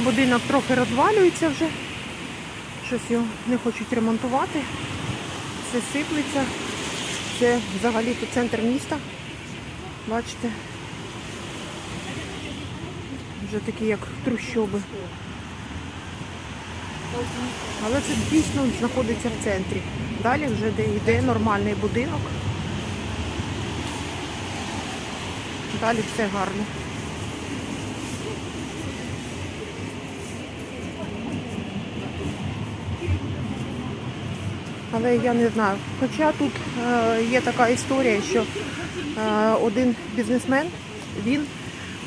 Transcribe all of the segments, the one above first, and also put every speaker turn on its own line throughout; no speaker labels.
Будинок трохи розвалюється вже. Щось його не хочуть ремонтувати. Все сиплеться. Це взагалі тут центр міста. Бачите? Вже такі як трущоби. Але це дійсно знаходиться в центрі. Далі вже де йде нормальний будинок. Далі все гарно. Але я не знаю. Хоча тут е, є така історія, що е, один бізнесмен він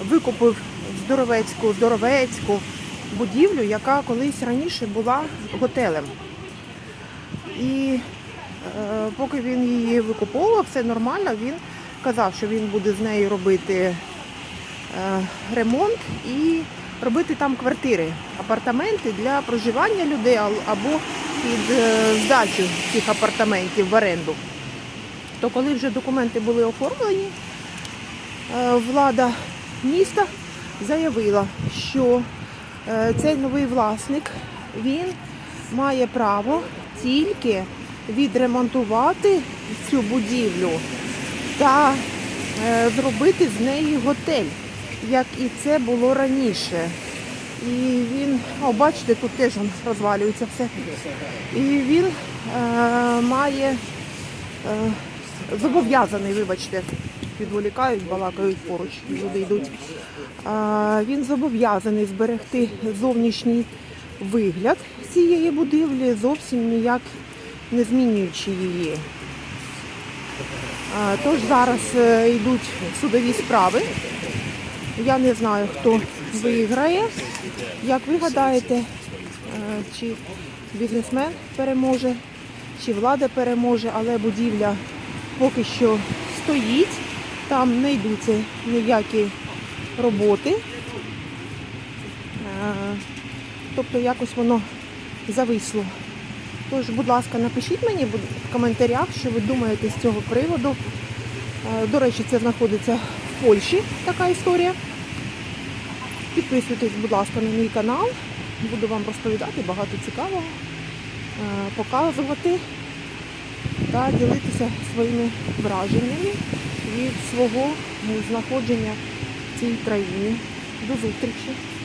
викупив здоровецьку, здоровецьку будівлю, яка колись раніше була готелем. І е, поки він її викуповував, все нормально, він казав, що він буде з нею робити ремонт і робити там квартири, апартаменти для проживання людей або під е, здачу цих апартаментів в оренду. То коли вже документи були оформлені, е, влада міста заявила, що е, цей новий власник він має право тільки відремонтувати цю будівлю та зробити з неї готель, як і це було раніше. І він, о, бачите, тут теж розвалюється все. І він е, має е, зобов'язаний, вибачте, відволікають, балакають поруч, люди йдуть. А, він зобов'язаний зберегти зовнішній вигляд цієї будівлі, зовсім ніяк не змінюючи її. А, Тож зараз е, йдуть судові справи. Я не знаю, хто виграє. Як ви гадаєте, е, чи бізнесмен переможе, чи влада переможе, але будівля поки що стоїть, там не йдуться ніякі роботи. Е, Тобто якось воно зависло. Тож, будь ласка, напишіть мені в коментарях, що ви думаєте з цього приводу. Е, До речі, це знаходиться в Польщі така історія. Підписуйтесь, будь ласка, на мій канал. Буду вам розповідати багато цікавого, е, показувати та ділитися своїми враженнями від свого знаходження в цій країні. До зустрічі!